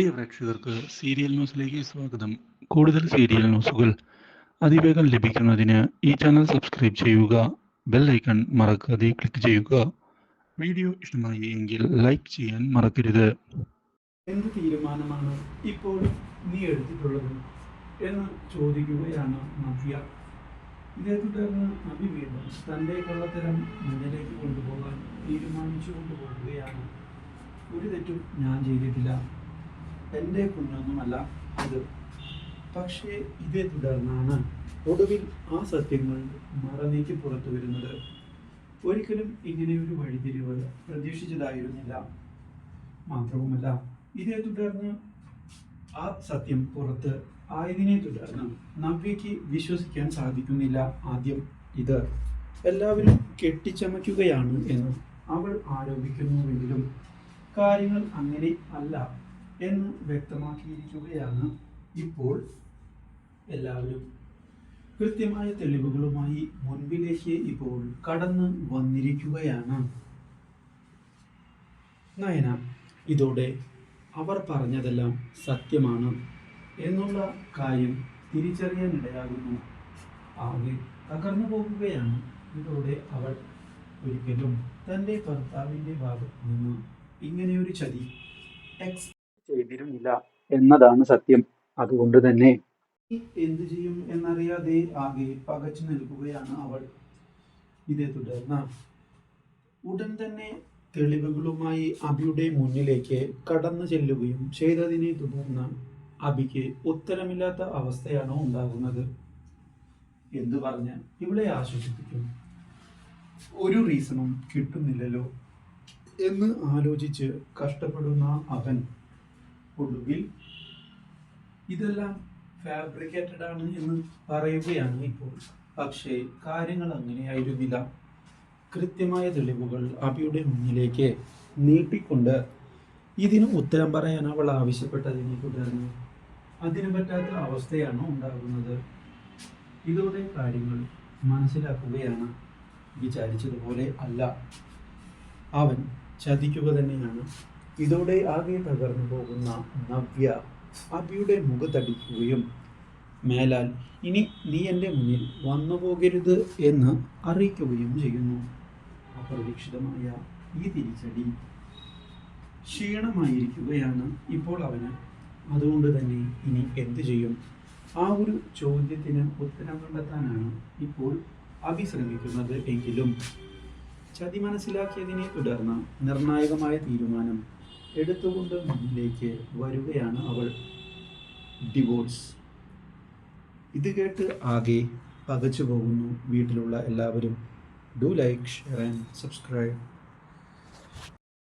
പ്രിയ പ്രേക്ഷകർക്ക് സീരിയൽ ന്യൂസിലേക്ക് സ്വാഗതം. കൂടുതൽ സീരിയൽ ന്യൂസുകൾ അതിവേഗം ലഭിക്കുന്നതിന് ഈ ചാനൽ സബ്സ്ക്രൈബ് ചെയ്യുക ബെൽ ഐക്കൺ മറക്കാതെ ക്ലിക്ക് ചെയ്യുക. വീഡിയോ ഇഷ്ടമായി എങ്കിൽ ലൈക്ക് ചെയ്യാൻ മറക്കരുത്. എന്ത് തീരുമാനമാണ് ഇപ്പോൾ നീ എടുത്തിട്ടുള്ളത് എന്ന് ചോദിക്കുകയാണ് നവ്യ. ഇതേ തുടർന്ന് നബി വീണ്ടും തന്റെ കള്ളത്തരം മുന്നിലേക്ക് കൊണ്ടുപോകാൻ തീരുമാനിച്ചു കൊണ്ടുപോകുകയാണ് ഒരു തെറ്റും ഞാൻ ചെയ്തിട്ടില്ല. എന്റെ കുഞ്ഞൊന്നുമല്ല അത്. പക്ഷേ ഇതേ തുടർന്നാണ് ഒടുവിൽ ആ സത്യങ്ങൾ മറനീക്കി പുറത്തു വരുന്നത്. ഒരിക്കലും ഇങ്ങനെ ഒരു വഴിതിരിവ് പ്രതീക്ഷിച്ചതായിരുന്നില്ല. മാത്രവുമല്ല ഇതേ തുടർന്ന് ആ സത്യം പുറത്ത് ആയതിനെ തുടർന്ന് നവ്യയ്ക്ക് വിശ്വസിക്കാൻ സാധിക്കുന്നില്ല ആദ്യം ഇത്. എല്ലാവരും കെട്ടിച്ചമയ്ക്കുകയാണ് എന്ന് അവൾ ആരോപിക്കുന്നുവെങ്കിലും കാര്യങ്ങൾ അങ്ങനെ അല്ല. എന്ന് വ്യക്തമാക്കിയിരിക്കുകയാണ് ഇപ്പോൾ എല്ലാവരും. കൃത്യമായ തെളിവുകളുമായി മുൻപിലേക്ക് ഇപ്പോൾ കടന്നു വന്നിരിക്കുകയാണ്. നയന ഇതോടെ അവർ പറഞ്ഞതെല്ലാം സത്യമാണ് എന്നുള്ള കാര്യം തിരിച്ചറിയാനിടയാകുന്നു. ആകെ തകർന്നു പോകുകയാണ്. ഇതോടെ അവൾ ഒരിക്കലും തന്റെ ഭർത്താവിന്റെ ഭാഗത്ത് നിന്ന് ഇങ്ങനെയൊരു ചതി. എക്സ്പെക്ട് ചെയ്തിരുന്നില്ല എന്നതാണ് സത്യം. അതുകൊണ്ട് തന്നെ എന്തു ചെയ്യും എന്നറിയാതെ ആകെ പകച്ചു നിൽക്കുകയാണ് അവൾ. ഇതേ തുടർന്ന് ഉടൻ തന്നെ തെളിവുകളുമായി അബിയുടെ മുന്നിലേക്ക് കടന്നു ചെല്ലുകയും ചെയ്തതിനെ തുടർന്ന് അബിക്ക് ഉത്തരമില്ലാത്ത അവസ്ഥയാണ് ഉണ്ടാകുന്നത്. എന്തു പറഞ്ഞ് ഇവളെ ആശ്വസിപ്പിക്കും. ഒരു റീസണും കിട്ടുന്നില്ലല്ലോ എന്ന് ആലോചിച്ച് കഷ്ടപ്പെടുന്ന അവൻ ഒടുവിൽ ഇതെല്ലാം ഫാബ്രിക്കേറ്റഡ് ആണ് എന്ന് പറയുകയാണ് ഇപ്പോൾ. പക്ഷേ കാര്യങ്ങൾ അങ്ങനെയായിരുന്നില്ല. കൃത്യമായ തെളിവുകൾ അബിയുടെ മുന്നിലേക്ക് നീട്ടിക്കൊണ്ട് ഇതിന് ഉത്തരം പറയാൻ അവൾ ആവശ്യപ്പെട്ടതിനെ തുടർന്ന് അതിന് പറ്റാത്ത അവസ്ഥയാണ് ഉണ്ടാകുന്നത്. ഇതോടെ കാര്യങ്ങൾ മനസ്സിലാക്കുകയാണ്. വിചാരിച്ചതുപോലെ അല്ല. അവൻ ചതിക്കുക തന്നെയാണ്. ഇതോടെ ആകെ തകർന്നു പോകുന്ന നവ്യ അബിയുടെ മുഖത്തടിക്കുകയും മേലാൽ ഇനി നീ എന്റെ മുന്നിൽ വന്നു പോകരുത് എന്ന് അറിയിക്കുകയും ചെയ്യുന്നു. അപ്രതീക്ഷിതമായ ഈ തിരിച്ചടി ക്ഷീണമായിരിക്കുകയാണ് ഇപ്പോൾ അവന്. അതുകൊണ്ട് തന്നെ ഇനി എന്തു ചെയ്യും? ആ ഒരു ചോദ്യത്തിന് ഉത്തരം കണ്ടെത്താനാണ് ഇപ്പോൾ അഭിശ്രമിക്കുന്നത് എങ്കിലും ചതി മനസ്സിലാക്കിയതിനെ തുടർന്ന് നിർണായകമായ തീരുമാനം എടുത്തുകൊണ്ട് മുന്നിലേക്ക് വരികയാണ് അവൾ. ഡിവോഴ്സ് ഇത് കേട്ട് ആകെ പകച്ചു പോകുന്നു വീട്ടിലുള്ള എല്ലാവരും. Do like share and subscribe